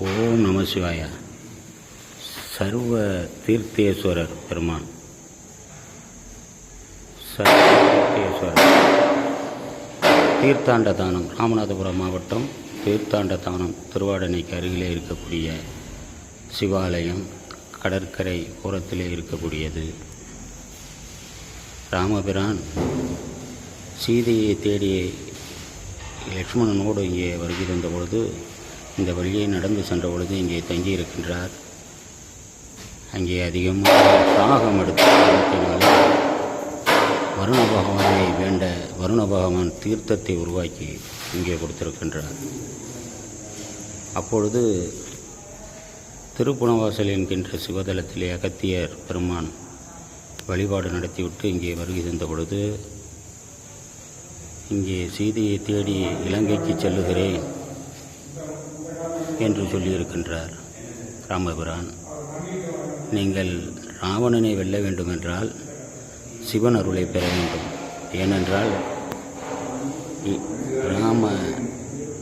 ஓம் நம சிவாயா. சர்வ தீர்த்தேஸ்வரர் பெருமான். சர்வ தீர்த்தேஸ்வரர். தீர்த்தாண்ட தானம் ராமநாதபுரம் மாவட்டம் தீர்த்தாண்ட தானம் திருவாடனைக்கு அருகிலே இருக்கக்கூடிய சிவாலயம் கடற்கரை ஓரத்திலே இருக்கக்கூடியது. ராமபிரான் சீதையை தேடி லக்ஷ்மணனோடு இங்கே வருகிறந்த பொழுது இந்த வழியை நடந்து சென்ற பொழுது இங்கே தங்கியிருக்கின்றார். அங்கே அதிகமாக தாகம் எடுத்து வருண பகவானை வேண்ட வருண பகவான் தீர்த்தத்தை உருவாக்கி இங்கே கொடுத்திருக்கின்றார். அப்பொழுது திருப்புணவாசல் என்கின்ற சிவதலத்திலே அகத்தியர் பெருமான் வழிபாடு நடத்திவிட்டு இங்கே வருகை தந்த பொழுது இங்கே சீதையை தேடி இலங்கைக்கு செல்லுகிறேன். என்று சொல்லியிருக்கின்றார் ராமபிரான். நீங்கள் ராவணனை வெல்ல வேண்டுமென்றால் சிவன் அருளை பெற வேண்டும். ஏனென்றால் இ- ராம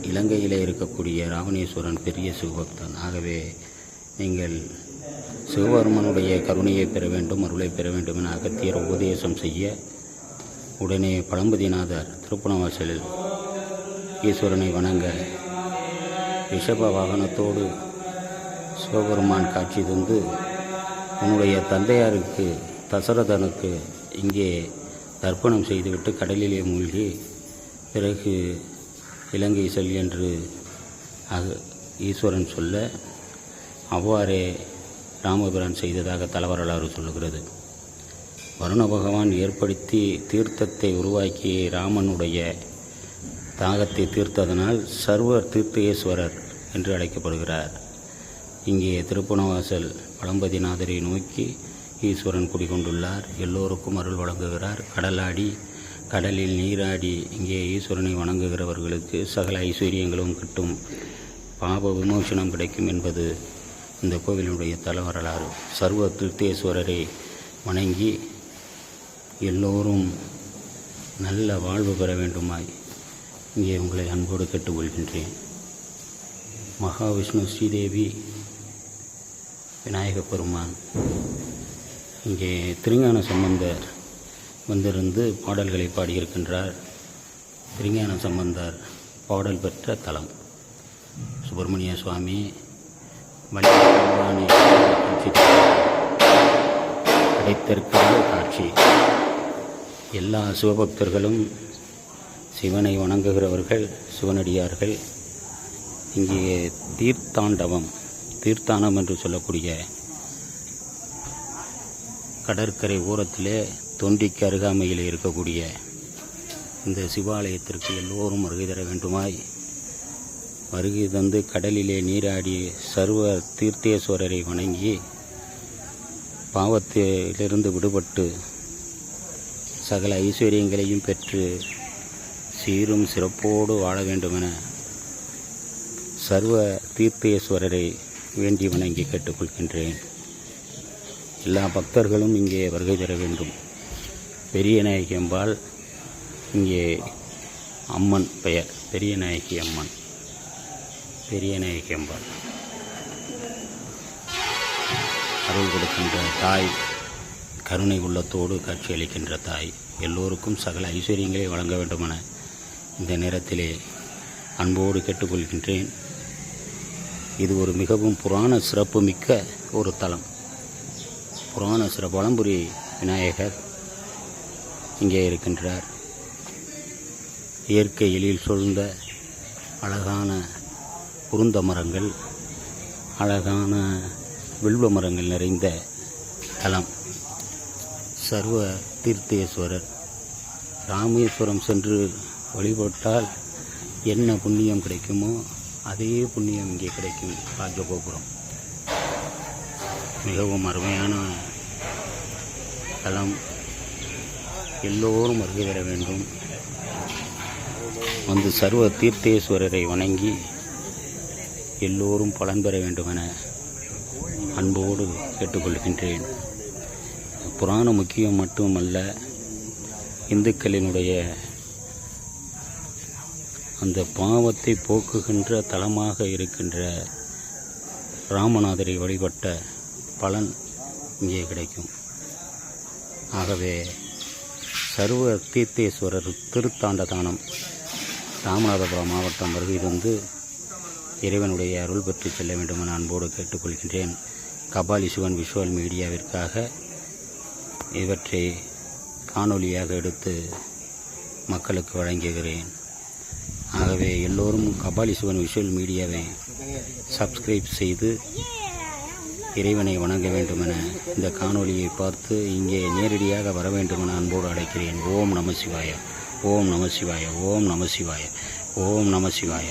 இலங்கையிலே இருக்கக்கூடிய ராவணேஸ்வரன் பெரிய சிவபக்தன். ஆகவே நீங்கள் சிவபெருமனுடைய கருணையை பெற வேண்டும் அருளை பெற வேண்டும் என அகத்தியர் உபதேசம் செய்ய உடனே பழம்பதிநாதர் திருப்பணவாசலில் ஈஸ்வரனை வணங்க ரிஷப வாகனத்தோடு சிவபெருமான் காட்சி தந்து உன்னுடைய தந்தையாருக்கு தசரதனுக்கு இங்கே தர்ப்பணம் செய்துவிட்டு கடலிலே மூழ்கி பிறகு இலங்கை செல் என்று அக ஈஸ்வரன் சொல்ல அவ்வாறே ராமபிரான் செய்ததாக தலவரலாறு சொல்லுகிறது. வருண பகவான் ஏற்படுத்தி தீர்த்தத்தை உருவாக்கி ராமனுடைய தாகத்தை தீர்த்ததனால் சர்வ தீர்த்தேஸ்வரர் என்று அழைக்கப்படுகிறார். இங்கே திருப்புணவாசல் பழம்பதிநாதரை நோக்கி ஈஸ்வரன் குடிகொண்டுள்ளார். எல்லோருக்கும் அருள் வழங்குகிறார். கடலாடி கடலில் நீராடி இங்கே ஈஸ்வரனை வணங்குகிறவர்களுக்கு சகல ஐஸ்வர்யங்களும் கிட்டும். பாப விமோசனம் கிடைக்கும் என்பது இந்த கோவிலினுடைய தல வரலாறு சர்வ தீர்த்தேஸ்வரரை வணங்கி எல்லோரும் நல்ல வாழ்வு பெற வேண்டுமாய். இங்கே உங்களை அன்போடு கேட்டுக்கொள்கின்றேன். மகாவிஷ்ணு ஸ்ரீதேவி விநாயக பெருமான். இங்கே திருஞான சம்பந்தர் வந்திருந்து பாடல்களை பாடியிருக்கின்றார். திருஞான சம்பந்தர் பாடல் பெற்ற தலம். சுப்பிரமணிய சுவாமி வள்ளி காட்சி. எல்லா சிவபக்தர்களும் சிவனை வணங்குகிறவர்கள் சிவனடியார்கள். இங்கே தீர்த்தாண்டவம் தீர்த்தானம் என்று சொல்லக்கூடிய கடற்கரை ஓரத்திலே தொண்டிக்கு அருகாமையில் இருக்கக்கூடிய இந்த சிவாலயத்திற்கு எல்லோரும் வருகை தர வேண்டுமாய் வருகை தந்து கடலிலே நீராடி சர்வ தீர்த்தேஸ்வரரை வணங்கி பாவத்திலிருந்து விடுபட்டு சகல ஐஸ்வர்யங்களையும் பெற்று சீரும் சிறப்போடு வாழ வேண்டுமென சர்வ தீர்த்தேஸ்வரரை வேண்டி வணங்கி கேட்டுக்கொள்கின்றேன். எல்லா பக்தர்களும் இங்கே வருகை தர வேண்டும். பெரிய நாயகி அம்பாள் இங்கே அம்மன் பெயர். பெரிய நாயகி அம்மன். பெரிய நாயகி அம்பாள் அருள் கொடுக்கின்ற தாய் கருணை உள்ளத்தோடு காட்சியளிக்கின்ற தாய் எல்லோருக்கும் சகல ஐஸ்வர்யங்களை வழங்க வேண்டுமென இந்த நேரத்திலே அன்போடு கேட்டுக்கொள்கின்றேன். இது ஒரு மிகவும் புராண சிறப்பு மிக்க ஒரு தலம். புராண சிறப்பு வளம்புரி விநாயகர் இங்கே இருக்கின்றார். இயற்கை எழில் சூழ்ந்த அழகான குருந்த மரங்கள் அழகான வில்வ மரங்கள் நிறைந்த தலம். சர்வ தீர்த்தேஸ்வரர் ராமேஸ்வரம் சென்று வழிபட்டால் என்ன புண்ணியம் கிடைக்குமோ அதே புண்ணியம் இங்கே கிடைக்கும் ராஜகோபுரம். மிகவும் அருமையான தலம். எல்லோரும் வருகை பெற வேண்டும். வந்து சர்வ தீர்த்தேஸ்வரரை வணங்கி எல்லோரும் பலன் பெற வேண்டுமென அன்போடு கேட்டுக்கொள்கின்றேன். புராண முக்கியம் மட்டுமல்ல இந்துக்களினுடைய அந்த பாவத்தை போக்குகின்ற தலமாக இருக்கின்ற ராமநாதரை வழிபட்ட பலன் இங்கே கிடைக்கும். ஆகவே சர்வ தீர்த்தேஸ்வரர் திருத்தாண்டதானம் ராமநாதபுரம் மாவட்டம் வருகை தந்து இறைவனுடைய அருள் பெற்று செல்ல வேண்டும் என அன்போடு கேட்டுக்கொள்கின்றேன். கபாலி சிவன் விஷுவல் மீடியாவிற்காக இவற்றை காணொளியாக எடுத்து மக்களுக்கு வழங்குகிறேன். ஆகவே எல்லோரும் கபாலி சிவன் விஷுவல் மீடியாவை சப்ஸ்கிரைப் செய்து இறைவனை வணங்க வேண்டுமென இந்த காணொலியை பார்த்து இங்கே நேரடியாக வர வேண்டுமென அன்போடு அழைக்கிறேன். ஓம் நம சிவாய. ஓம் நம சிவாய. ஓம் நம சிவாய. ஓம் நம சிவாய.